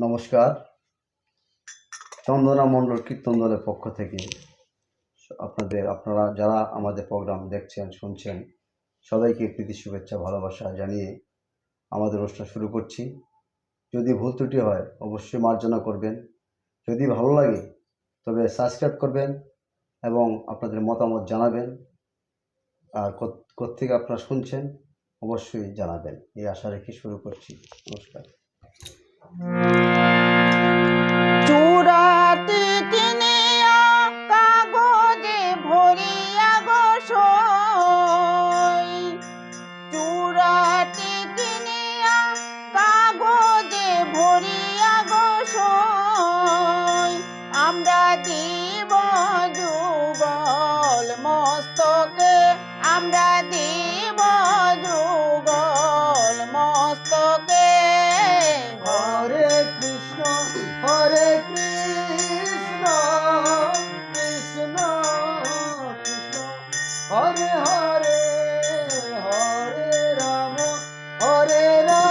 নমস্কার। চন্দনা মণ্ডল কীর্তন দলের পক্ষ থেকে আপনাদের, আপনারা যারা আমাদের প্রোগ্রাম দেখছেন, শুনছেন, সবাইকে প্রীতি, শুভেচ্ছা, ভালোবাসা জানিয়ে আমাদের অনুষ্ঠান শুরু করছি। যদি ভুল ত্রুটি হয়, অবশ্যই মার্জনা করবেন। যদি ভালো লাগে, তবে সাবস্ক্রাইব করবেন এবং আপনাদের মতামত জানাবেন। আর কোথেকে আপনারা শুনছেন, অবশ্যই জানাবেন। এই আশা রেখে শুরু করছি। নমস্কার। আমরা দিব যুগল মস্তকে। হরে কৃষ্ণ হরে কৃষ্ণ কৃষ্ণ কৃষ্ণ। হরে হরে হরে রাম হরে Ram.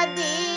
Daddy.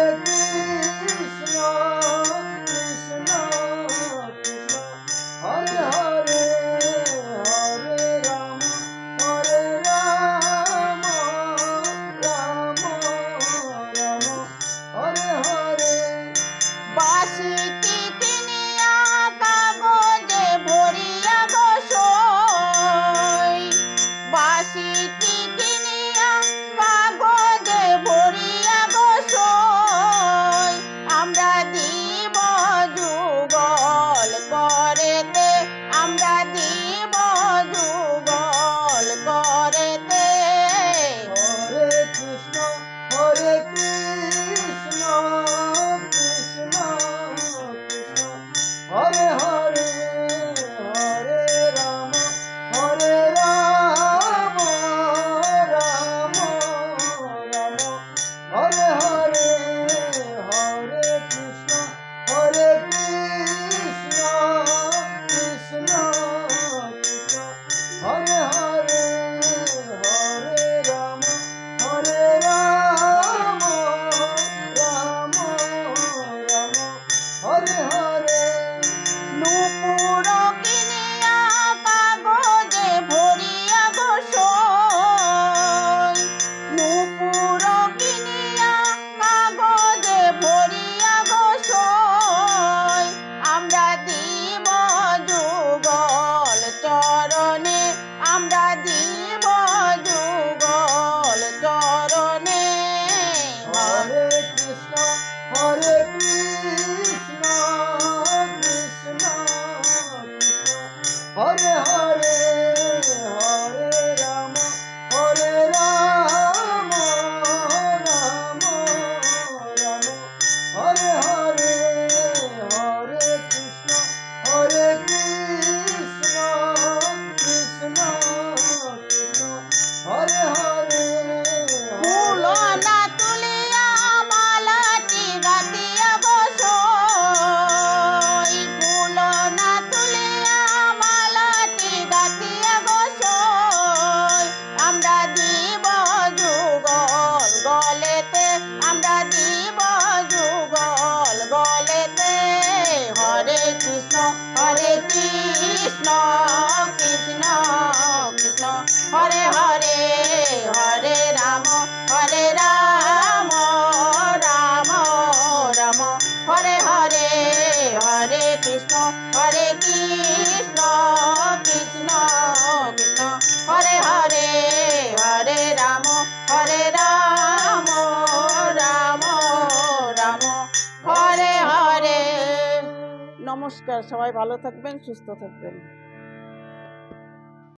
Deus. Música Hare Hare Ram হরে রাম রাম রাম। হরে হরে হরে কৃষ্ণ হরে কৃষ্ণ কৃষ্ণ কৃষ্ণ। হরে হরে হরে রাম হরে রাম রাম রাম। হরে হরে। নমস্কার, সবাই ভালো থাকবেন, সুস্থ থাকবেন।